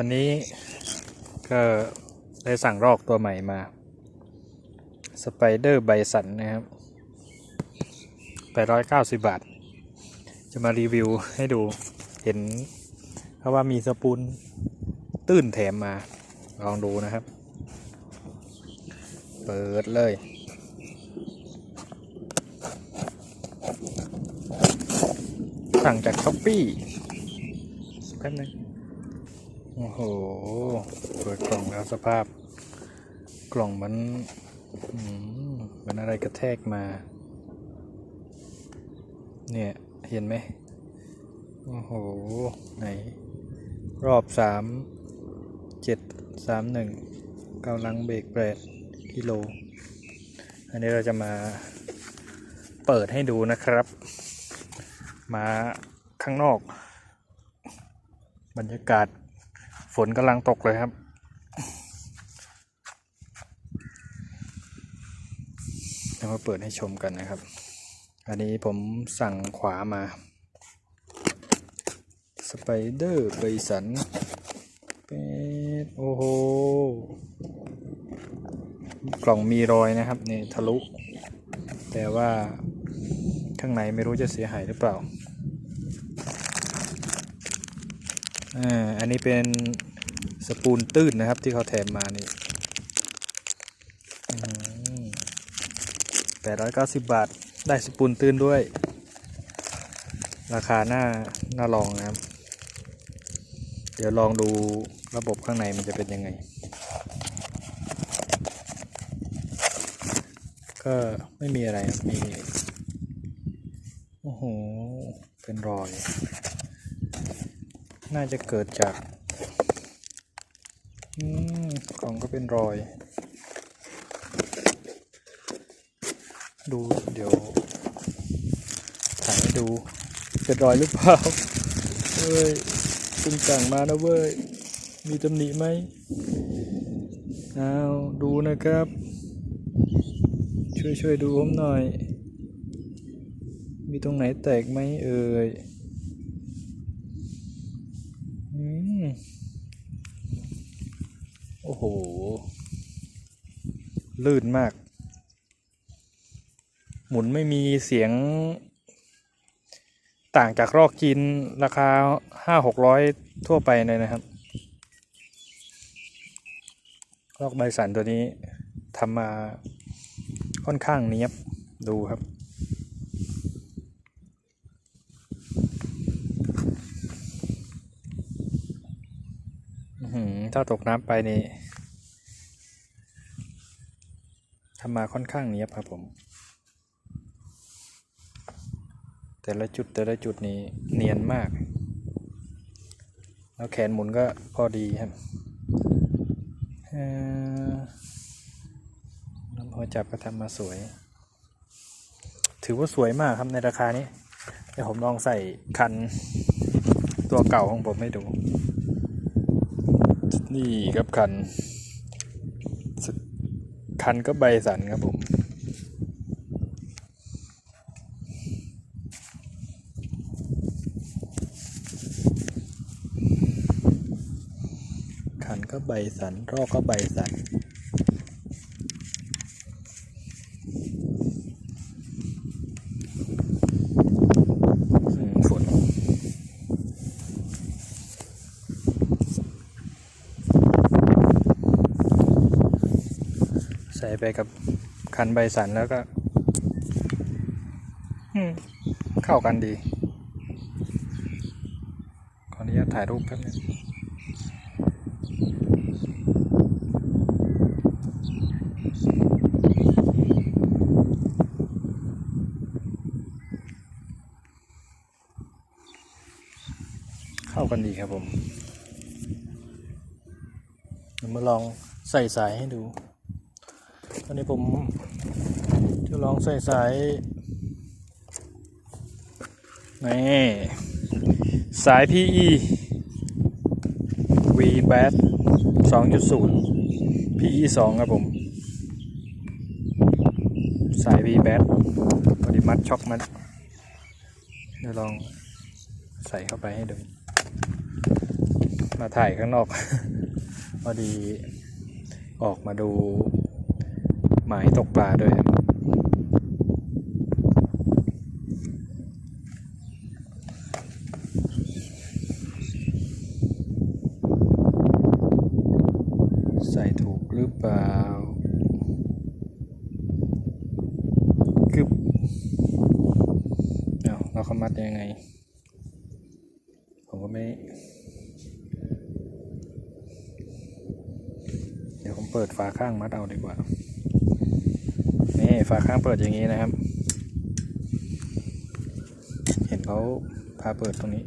วันนี้ก็ได้สั่งรอกตัวใหม่มาสไปเดอร์ไบสันนะครับไปร้อยเก้าสิบบาท จะมารีวิวให้ดูเห็นเพราะว่ามีสปูนตื้นแถมมาลองดูนะครับ เปิดเลยสั่งจากช้อปปี้แป๊บนึง โอ้โห เปิดกล่องแล้วสภาพ กล่องมันมเหมือนอะไรกระแทกมา เนี่ย เห็นไหม โอ้โห ไหน รอบสามเจ็ดสามหนึ่งกำลังเบรกแปดกิโล อันนี้เราจะมาเปิดให้ดูนะครับ มาข้างนอก บรรยากาศ ฝนกำลังตกเลยครับ เดี๋ยวมาเปิดให้ชมกันนะครับ อันนี้ผมสั่งขวามา สไปเดอร์ไบสันเป็ดโอ้โห กล่องมีรอยนะครับ นี่ทะลุ แต่ว่าข้างในไม่รู้จะเสียหายหรือเปล่า อ่าอันนี้เป็นสปูนตื้นนะครับที่เขาแถมมานี่แปดร้อยเก้าสิบบาทได้สปูนตื้นด้วย ราคาหน้าหน่าลองนะครับ เดี๋ยวลองดูระบบข้างในมันจะเป็นยังไง ก็ไม่มีอะไรครับมี โอ้โห เป็นรอย น่าจะเกิดจากอืมกล่องก็เป็นรอย ดูเดี๋ยวถ่ายให้ดู เป็นรอยหรือเปล่าเฮ้ยเพิ่งสั่งมานะเว้ย มีตำหนิไหมเอาดูนะครับ ช่วยช่วยดูผมหน่อย มีตรงไหนแตกไหมเอ่ย อืม โอ้โห ลื่นมาก หมุนไม่มีเสียง ต่างจากรอกจีนราคาห้าหกร้อยทั่วไปเลยนะครับ รอกใบสันตัวนี้ทำมาค่อนข้างเนี้ยบดูครับ อื้อหือ ถ้าตกน้ำไปนี่ทำมาค่อนข้างเนี้ยบครับผม แต่ละจุดแต่ละจุดนี้เนียนมาก แล้วแขนหมุนก็พอดีครับเอ่อลำหัวจับก็ทำมาสวย ถือว่าสวยมากครับในราคานี้เดี๋ยวผมลองใส่คันตัวเก่าของผมให้ดู นี่ครับคัน คันก็ใบสันครับผม คันก็ใบสันรอกก็ใบสัน อืมฝน ใส่ไปกับคันใบสันแล้วก็อืมเข้ากันดี ขออนุญาตถ่ายรูปแป๊บนึงเข้ากันดีครับผมเดี๋ยวมาลองใส่สายให้ดู ตอนนี้ผมจะลองใส่สายนี่สาย PE V b a t 2.0 PE 2 ครับผม สาย V b a t พอดีมัดช็อกมันเดี๋ยวลองใส่เข้าไปให้ดู มาถ่ายข้างนอก พอดีออกมาดู หมายตกปลาด้วยครับใส่ถูกหรือเปล่ากึบเอาเราเขามัดยังไง ผมก็ไม่ เดี๋ยวผมเปิดฝาข้างมัดเอาดีกว่า นี่ฝาข้างเปิดอย่างนี้นะครับ เห็นเขาพาเปิดตรงนี้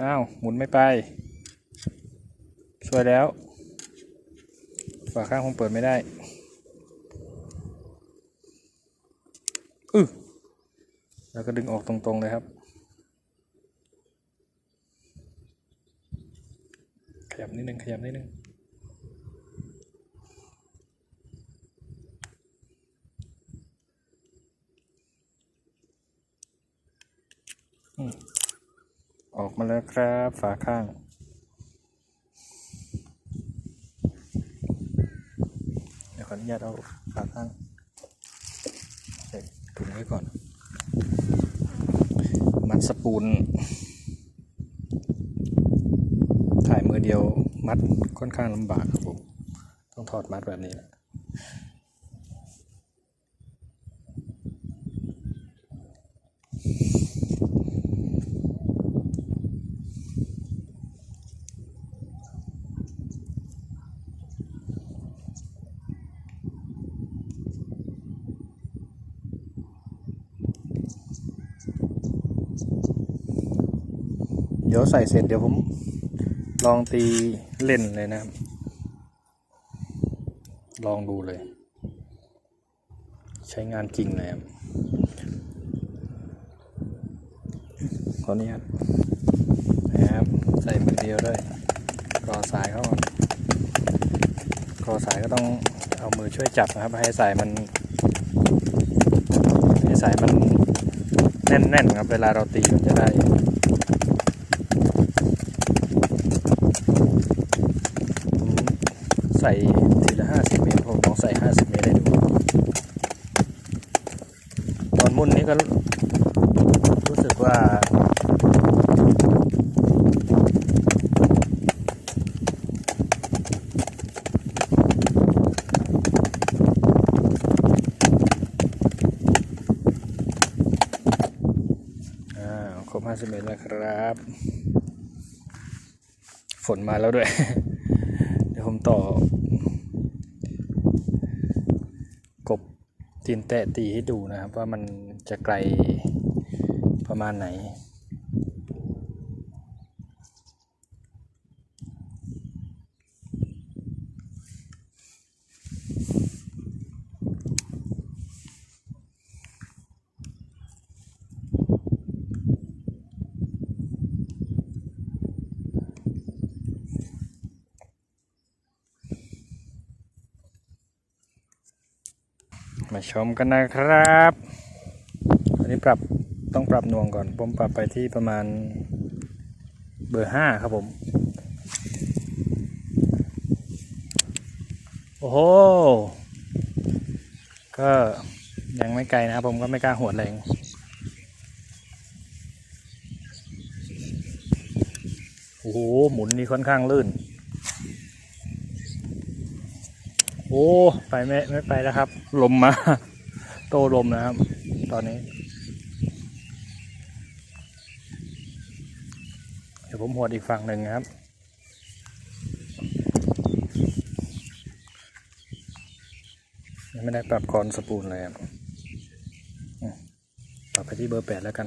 อ้าว หมุนไม่ไปช่วยแล้ว ฝาข้างคงเปิดไม่ได้อือแล้วก็ดึงออกตรงๆเลยครับ ขยับนิดนึงขยับนิดนึง อออกมาแล้วครับฝาข้าง เดี๋ยวขออนุญาตเอาฝาข้างใส่ถุงไว้ก่อน มัดสปูน ถ่ายมือเดียวมัดค่อนข้างลำบากครับผม ต้องถอดมัดแบบนี้แหละ ดี๋ยวใส่เสร็จเดี๋ยวผมลองตีเล่นเลยนะครับ ลองดูเลย ใช้งานจริงเลยครับขออนุญาตนะครับ ใส่มือเดียวด้วยกรอสายเข้าก่อนกรอสายก็ต้องเอามือช่วยจับนะครับ ให้สายมัน ให้สายมันแน่นๆครับ เวลาเราตีมันจะได้ ใส่ทีละห้าสิบเมตรผมลองใส่ห้าสิบเมตรได้ดู ตอนมุ่นนี้ก็รู้สึกว่า ครบห้าสิบเมตรแล้วครับ ฝนมาแล้วด้วย ผมต่อกบตีนแตะตีให้ดูนะครับ ว่ามันจะไกลประมาณไหน มาชมกันนะครับ อันนี้ปรับต้องปรับนวงก่อน ผมปรับไปที่ประมาณเบอร์ห้าครับผม โอ้โห ก็ยังไม่ไกลนะครับผมก็ไม่กล้าหวดแรงโอ้โห หมุนนี่ค่อนข้างลื่น โอ้ไปไม่ไม่ไปแล้วครับ ลมมา โตลมนะครับ ตอนนี้ เดี๋ยวผมหวดอีกฝั่งหนึ่งครับยังไม่ได้ปรับคอนสปูลเลยครับอืมปรับไปที่เบอร์แปดแล้วกัน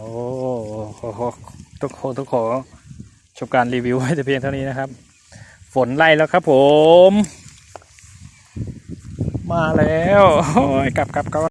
อ้ขอขอทุกคนทุกขอชมการรีวิวไว้แต่เพียงเท่านี้นะครับ ฝนไล่แล้วครับผม มาแล้วโอ้ยกลับกลับกลับ